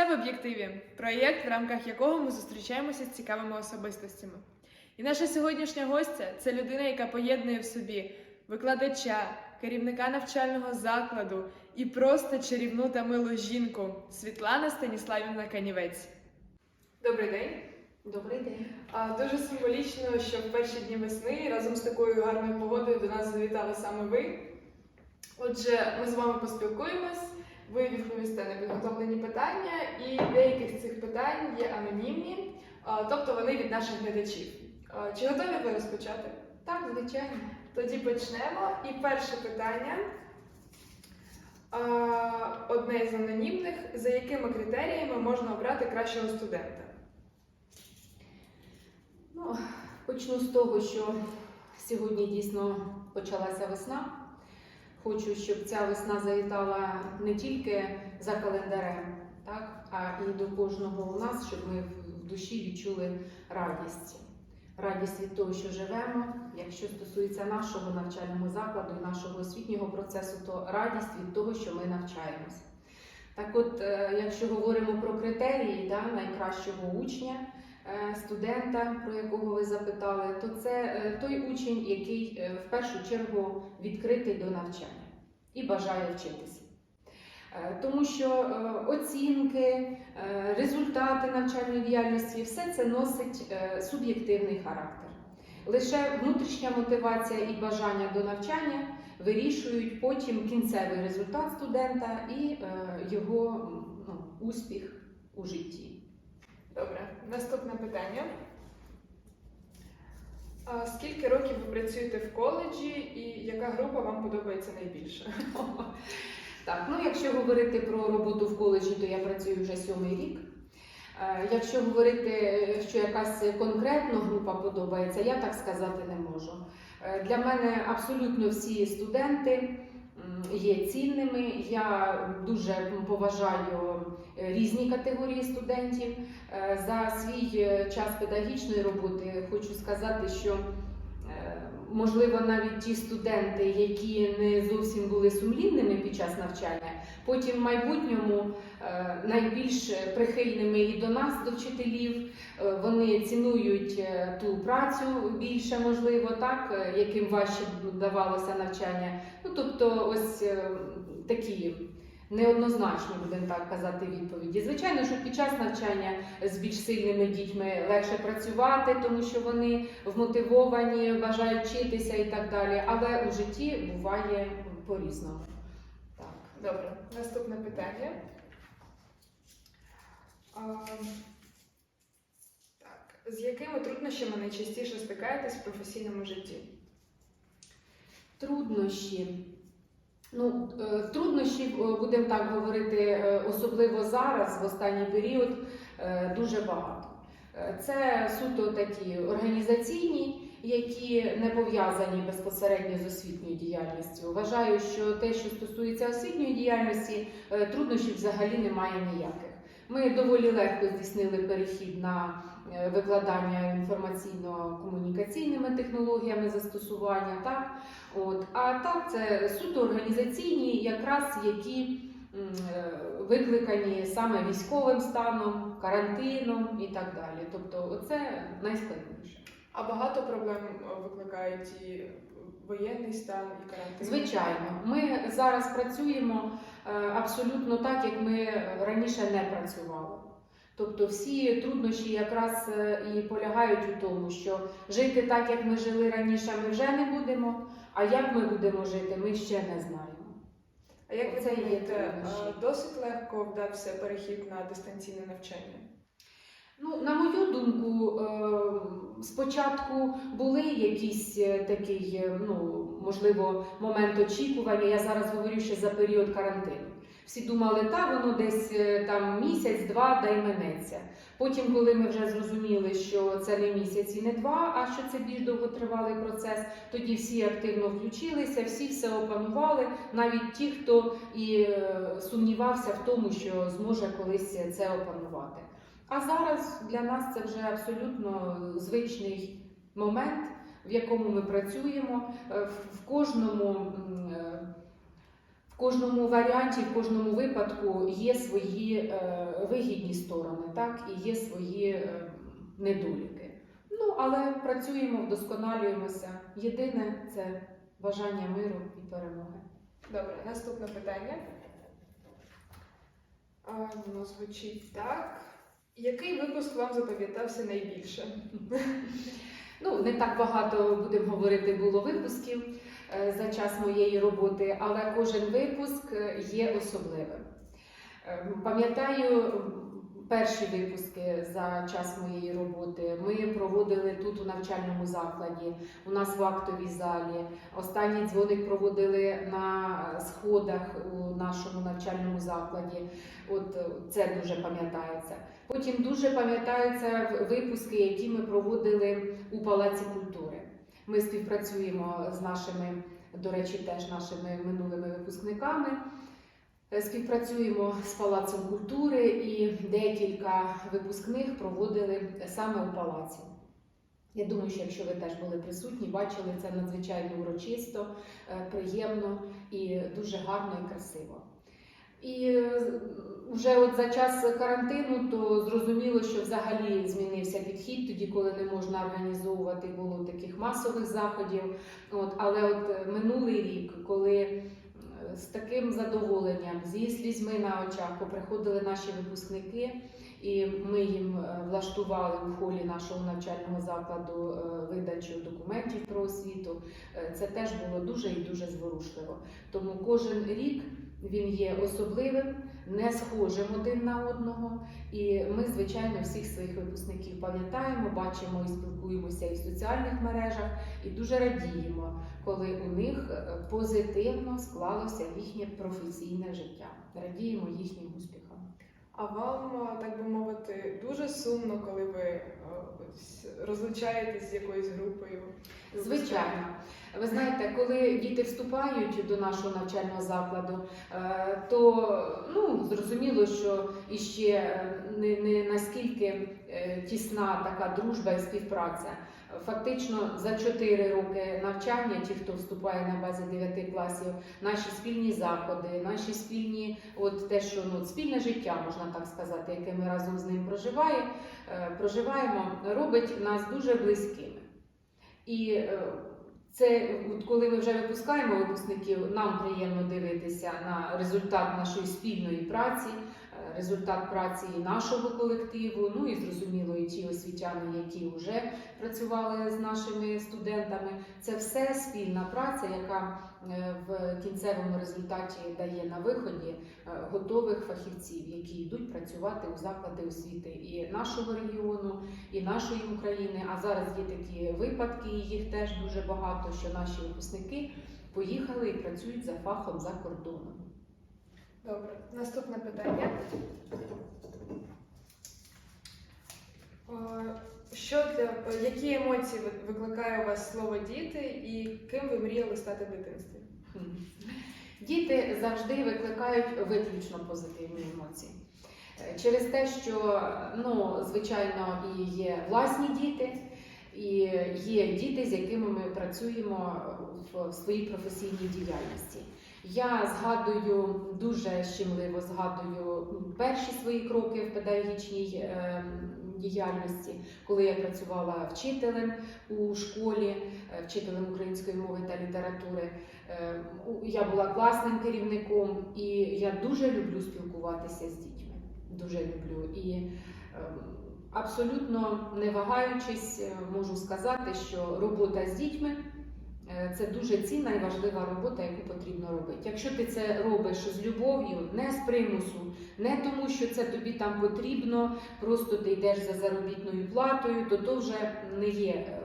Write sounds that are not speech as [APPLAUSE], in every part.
Це в об'єктиві проєкт, в рамках якого ми зустрічаємося з цікавими особистостями. І наша сьогоднішня гостя це людина, яка поєднує в собі викладача, керівника навчального закладу і просто чарівну та милу жінку Світлана Станіславівна Канівець. Добрий день. Добрий день. А, Дуже символічно, що в перші дні весни разом з такою гарною погодою до нас завітали саме ви. Отже, ми з вами поспілкуємось, ви відповісте на підготовлені питання, і деякі з цих питань є анонімні, тобто вони від наших глядачів. Чи готові ви розпочати? Так, звичайно. Тоді почнемо. І перше питання. Одне з анонімних. За якими критеріями можна обрати кращого студента? Ну, почну з того, що сьогодні дійсно почалася весна. Хочу, щоб ця весна завітала не тільки за календарем, так, а і до кожного у нас, щоб ми в душі відчули радість. Радість від того, що живемо. Якщо стосується нашого навчального закладу і нашого освітнього процесу, то радість від того, що ми навчаємося. Так от, е, якщо говоримо про критерії да, найкращого учня, е, студента, про якого ви запитали, то це е, той учень, який в першу чергу відкритий до навчання і бажає вчитися. Е, Тому що е, оцінки, е, результати навчальної діяльності все це носить суб'єктивний характер. Лише внутрішня мотивація і бажання до навчання вирішують потім кінцевий результат студента і його ну, успіх у житті. Добре, наступне питання. А Скільки років ви працюєте в коледжі і яка група вам подобається найбільше? Так, ну якщо говорити про роботу в коледжі, то я працюю вже сьомий рік. Е, Якщо говорити, що якась конкретна група подобається, я так сказати не можу. Е, Для мене абсолютно всі студенти є цінними. Я дуже поважаю е, різні категорії студентів. Е, За свій е, час педагогічної роботи хочу сказати, що можливо навіть ті студенти, які не зовсім були сумлінними під час навчання, потім в майбутньому е, найбільш прихильними і до нас, до вчителів, Е, вони цінують е, ту працю більше, можливо, так, яким важче давалося навчання. Ну тобто, ось такі. Неоднозначні, будемо так казати, відповіді. Звичайно, що під час навчання з більш сильними дітьми легше працювати, тому що вони вмотивовані, бажають вчитися і так далі. Але у житті буває по-різному. Так. Добре, наступне питання. А, Так, з якими труднощами найчастіше стикаєтесь в професійному житті? Труднощі. Ну, е, труднощів, е, будемо так говорити, е, особливо зараз, в останній період, дуже багато. Це суто такі організаційні, які не пов'язані безпосередньо з освітньою діяльністю. Вважаю, що те, що стосується освітньої діяльності, труднощів взагалі немає ніяких. Ми доволі легко здійснили перехід на викладання інформаційно-комунікаційними технологіями застосування. Так? От. А так, це суто організаційні, якраз які е, викликані саме військовим станом, карантином і так далі. Тобто, оце найскладніше. А багато проблем е, викликають і воєнний стан, і карантин? Звичайно, ми зараз працюємо е, абсолютно так, як ми раніше не працювали. Тобто всі труднощі якраз е, і полягають у тому, що жити так, як ми жили раніше, ми вже не будемо. А як ми будемо жити, ми ще не знаємо. А як ви думаєте, е, досить легко вдався перехід на дистанційне навчання? Ну, на мою думку, е, спочатку були якісь е, такий, е, ну, можливо, момент очікування. Я зараз говорю ще за період карантину. Всі думали, та воно десь е, там місяць-два да й минеться. Потім, коли ми вже зрозуміли, що це не місяць і не два, а що це більш довготривалий процес, тоді всі активно включилися, всі все опанували, навіть ті, хто і е, сумнівався в тому, що зможе колись це опанувати. А зараз для нас це вже абсолютно звичний момент, в якому ми працюємо. Е, В кожному, кожному варіанті, в кожному випадку є свої е, вигідні сторони, так, і є свої е, недоліки. Ну, але працюємо, вдосконалюємося. Єдине це бажання миру і перемоги. Добре, наступне питання. А, воно звучить так. Який випуск вам запам'ятався найбільше? [LAUGHS] Ну, не так багато будемо говорити було випусків е, за час моєї роботи, але кожен випуск е, є особливим. Е, Пам'ятаю перші випуски за час моєї роботи. Ми проводили тут у навчальному закладі, у нас в актовій залі. Останній дзвоник проводили на сходах у нашому навчальному закладі. От це дуже пам'ятається. Потім дуже пам'ятаються випуски, які ми проводили у Палаці культури. Ми співпрацюємо з нашими, до речі, теж нашими минулими випускниками. Е, Співпрацюємо з Палацом культури і декілька випускних проводили саме у палаці. Я думаю, що якщо ви теж були присутні, бачили це надзвичайно урочисто, е, приємно і дуже гарно і красиво. І е, вже от за час карантину, то зрозуміло, що взагалі змінився підхід, тоді, коли не можна організовувати було таких масових заходів. От, але от минулий рік, коли з таким задоволенням, зі слізьми на очах поприходили наші випускники, і ми їм е, влаштували у холі нашого навчального закладу е, видачу документів про освіту. Е, Це теж було дуже і дуже зворушливо. Тому кожен рік він є особливим, не схожим один на одного. І ми, звичайно, всіх своїх випускників пам'ятаємо, бачимо і спілкуємося і в соціальних мережах, і дуже радіємо, коли у них е, позитивно склалося їхнє професійне життя. Радіємо їхнім успіхам. А вам, так би мовити, дуже сумно, коли ви ось розлучаєтесь з якоюсь групою? Звичайно, ви знаєте, коли діти вступають до нашого навчального закладу, е, то ну зрозуміло, що іще е, не, не наскільки е, тісна така дружба і співпраця. Фактично за 4 роки навчання, ті, хто вступає на базі 9 класів, наші спільні заходи, наші спільні, от те, що ну спільне життя, можна так сказати, яке ми разом з ним проживає, е, проживаємо, робить нас дуже близькими. І е, це, коли ми вже випускаємо випускників, нам приємно дивитися на результат нашої спільної праці, результат праці нашого колективу. Ну і зрозуміло, і ті освітяни, які вже працювали з нашими студентами. Це все спільна праця, яка е, в кінцевому результаті дає на виході е, готових фахівців, які йдуть працювати у заклади освіти і нашого регіону, і нашої України. А зараз є такі випадки, їх теж дуже багато, що наші випускники поїхали і працюють за фахом за кордоном. Добре, наступне питання. Що для які емоції викликає у вас слово діти і ким ви мріяли стати в дитинстві? Діти завжди викликають виключно позитивні емоції. Е, Через те, що ну, звичайно, і є власні діти, і є діти, з якими ми працюємо в своїй професійній діяльності. Я згадую дуже щемливо згадую перші свої кроки в педагогічній е, діяльності, коли я працювала вчителем у школі, е, вчителем української мови та літератури. Е, Я була класним керівником, і я дуже люблю спілкуватися з дітьми. Дуже люблю. І ем, абсолютно не вагаючись, е, можу сказати, що робота з дітьми це дуже цінна і важлива робота, яку потрібно робити. Якщо ти це робиш з любов'ю, не з примусу, не тому, що це тобі там потрібно, просто ти йдеш за заробітною платою, то то вже не є. е,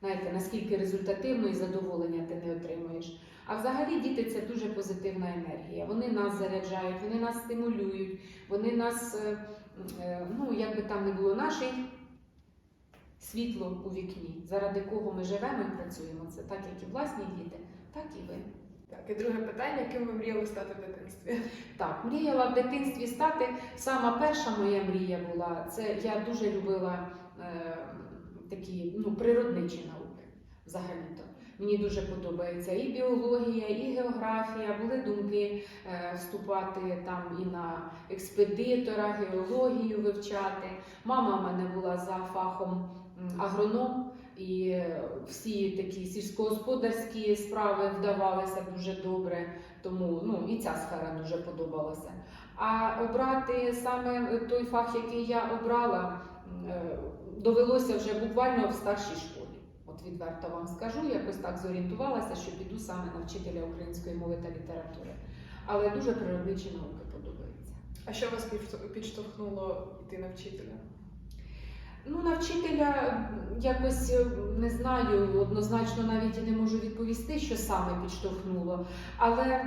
Знаєте, наскільки результативно і задоволення ти не отримуєш. А взагалі діти це дуже позитивна енергія. Вони нас заряджають, вони нас стимулюють, вони нас, е, е, ну як би там не було, наше світло у вікні, заради кого ми живемо і працюємо. Це так, як і власні діти, так і ви. Так, і друге питання, ким ви мріяли стати в дитинстві? Так, мріяла в дитинстві стати. Сама перша моя мрія була. Це я дуже любила е, такі ну, природничі науки взагалі-то. Мені дуже подобається і біологія, і географія. Були думки е, вступати там і на експедитора, геологію вивчати. Мама в мене була за фахом агроном, і всі такі сільськогосподарські справи вдавалися дуже добре. Тому ну, і ця сфера дуже подобалася. А обрати саме той фах, який я обрала, е, довелося вже буквально в старшій школі. От відверто вам скажу, якось так зорієнтувалася, що піду саме на вчителя української мови та літератури. Але дуже природничі науки подобаються. А що вас підштовх- підштовхнуло йти на вчителя? Ну, на вчителя якось е, не знаю, однозначно навіть і не можу відповісти, що саме підштовхнуло. Але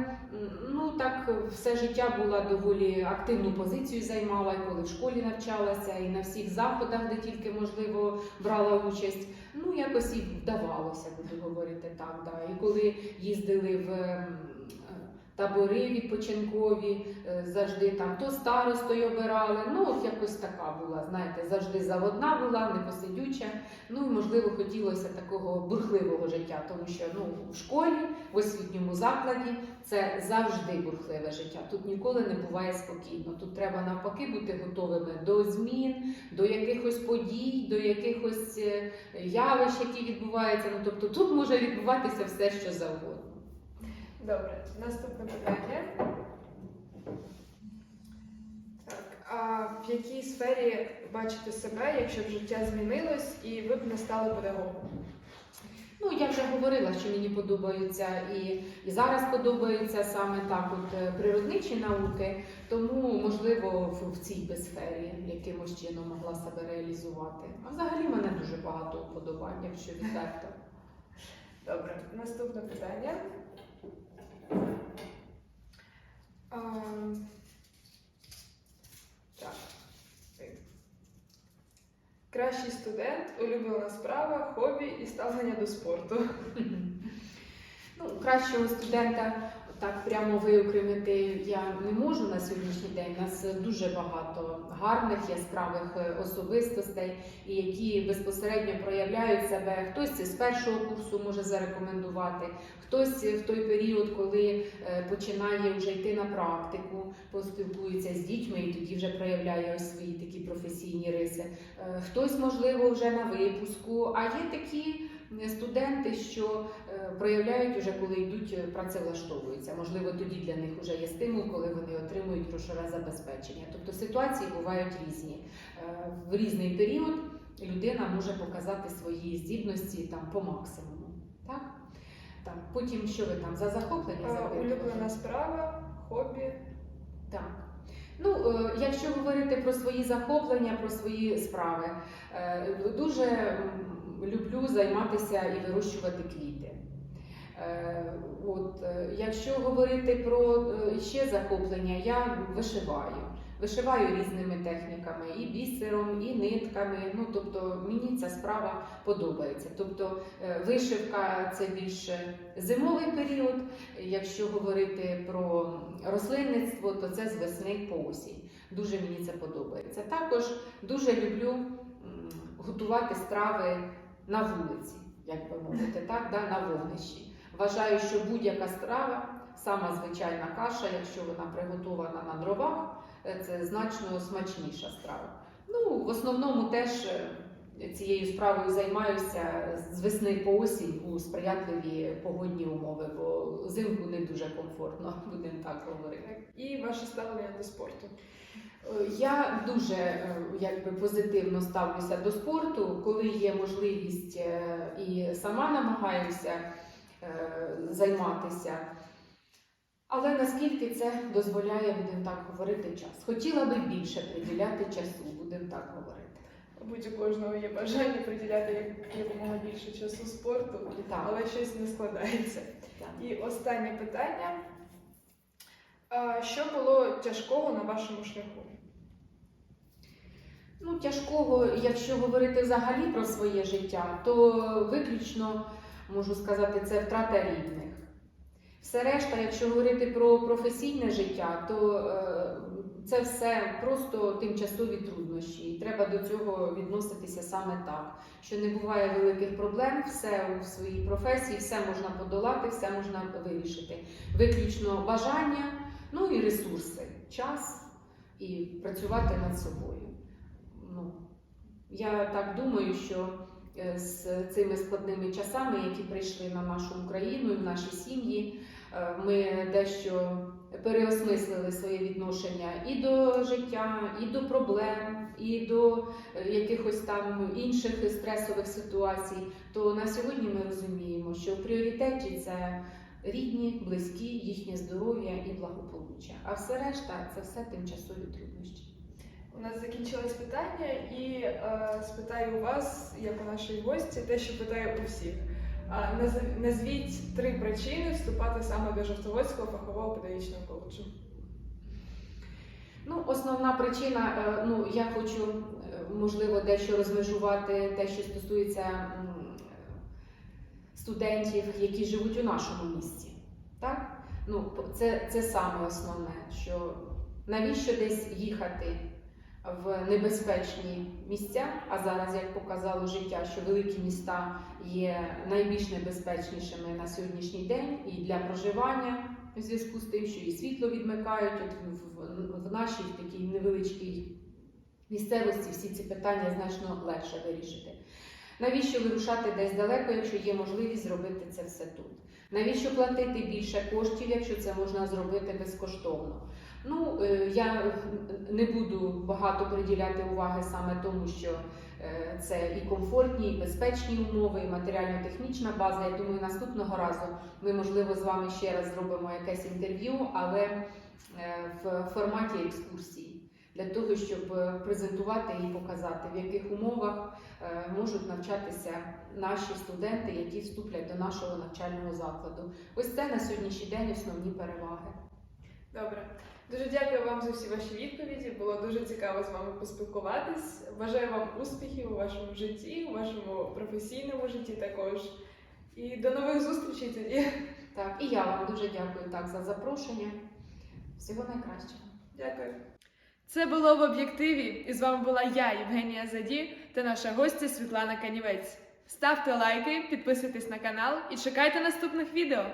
ну так все життя була доволі активну позицію займала, і коли в школі навчалася, і на всіх заходах, де тільки можливо брала участь. Ну якось і вдавалося, буду говорити так. Да. І коли їздили в табори відпочинкові, е, завжди там то старостою обирали. Ну, от якось така була, знаєте, завжди заводна була, непосидюча. Ну і можливо хотілося такого бурхливого життя, тому що ну, в школі, в освітньому закладі це завжди бурхливе життя. Тут ніколи не буває спокійно. Тут треба навпаки бути готовими до змін, до якихось подій, до якихось е, явищ, які відбуваються. Ну тобто тут може відбуватися все, що завгодно. Добре, наступне питання. Так, а в якій сфері бачите себе, якщо б життя змінилось і ви б не стали педагогом? Ну, я вже говорила, що мені подобаються і, і зараз подобаються саме так, от е, природничі науки, тому можливо в, в цій сфері якимось чином могла себе реалізувати. А взагалі мене дуже багато вподобань, якщо відверто. Добре, наступне питання. Кращий студент, улюблена справа, хобі і ставлення до спорту. Ну, кращого студента так прямо виокремити я не можу на сьогоднішній день. У нас дуже багато гарних, яскравих е, особистостей, які безпосередньо проявляють себе. Хтось з першого курсу може зарекомендувати, хтось в той період, коли е, починає вже йти на практику, поспілкується з дітьми і тоді вже проявляє ось свої такі професійні риси. Е, Хтось, можливо, вже на випуску, а є такі студенти, що е, проявляють уже, коли йдуть е, працевлаштовуються. Можливо, тоді для них вже є стимул, коли вони отримують грошове забезпечення. Тобто ситуації бувають різні. Е, В різний період людина може показати свої здібності там по максимуму. Так? Так. Потім що ви там за захоплення запитували? улюблена справа, хобі. Так. Ну, якщо говорити про свої захоплення, про свої справи, дуже люблю займатися і вирощувати квіти. Е, От, е, якщо говорити про е, ще захоплення, я вишиваю. Вишиваю різними техніками, і бісером, і нитками. Ну, тобто мені ця справа подобається. Тобто вишивка це більше зимовий період. Якщо говорити про рослинництво, то це з весни по осінь. Дуже мені це подобається. Також дуже люблю готувати страви на вулиці, як би мовити, так, да, на вогнищі. Вважаю, що будь-яка страва, сама звичайна каша, якщо вона приготована на дровах, е, це значно смачніша страва. Ну, в основному теж е, цією справою займаюся з весни по осінь у сприятливі погодні умови, бо взимку не дуже комфортно, [LAUGHS] будемо так говорити. І ваше ставлення до спорту. Я дуже е, якби позитивно ставлюся до спорту, коли є можливість е, і сама намагаюся е, займатися. Але наскільки це дозволяє, будемо так говорити, час. Хотіла би більше приділяти часу, будемо так говорити. Мабуть, у кожного є бажання приділяти якомога більше часу спорту, Так, але щось не складається. так. І останнє питання. Що було тяжкого на вашому шляху? Ну, тяжкого, якщо говорити взагалі про своє життя, то виключно можу сказати, це втрата рідних. Все решта, якщо говорити про професійне життя, то е, це все просто тимчасові труднощі. І треба до цього відноситися саме так, що не буває великих проблем, все у своїй професії, все можна подолати, все можна вирішити. Виключно бажання, ну і ресурси, час і працювати над собою. Ну, я так думаю, що е, з цими складними часами, які прийшли на нашу Україну і в наші сім'ї, е, ми дещо переосмислили своє відношення і до життя, і до проблем, і до е, якихось там інших стресових ситуацій. То на сьогодні ми розуміємо, що в пріоритеті це рідні, близькі, їхнє здоров'я і благополуччя. А все решта це все тимчасові труднощі. У нас закінчилось питання, і е, спитаю у вас, як у нашої гості, те, що питаю у всіх. А, назвіть три причини вступати саме до Жовтоводського фахового педагогічного коледжу. Ну, основна причина, е, ну я хочу е, можливо дещо розмежувати те, що стосується студентів, які живуть у нашому місті. Так? Ну, це, це саме основне, що навіщо десь їхати в небезпечні місця, а зараз, як показало життя, що великі міста є найбільш небезпечнішими на сьогоднішній день і для проживання у зв'язку з тим, що і світло відмикають от в, нашій такій невеличкій місцевості всі ці питання значно легше вирішити. Навіщо вирушати десь далеко, якщо є можливість зробити це все тут? Навіщо платити більше коштів, якщо це можна зробити безкоштовно? Ну, е, я не буду багато приділяти уваги саме тому, що е, це і комфортні, і безпечні умови, і матеріально-технічна база. Я думаю, наступного разу ми, можливо, з вами ще раз зробимо якесь інтерв'ю, але е, в форматі екскурсії. Для того, щоб е, презентувати і показати, в яких умовах е, можуть навчатися наші студенти, які вступлять до нашого навчального закладу. Ось це на сьогоднішній день основні переваги. Добре. Дуже дякую вам за всі ваші відповіді. Було дуже цікаво з вами поспілкуватись. Бажаю вам успіхів у вашому житті, у вашому професійному житті також. І до нових зустрічей тоді. Так, і я вам дуже дякую так за запрошення. Всього найкращого. Дякую. Це було в об'єктиві, і з вами була я, Євгенія Заді, та наша гостя Світлана Канівець. Ставте лайки, підписуйтесь на канал і чекайте наступних відео.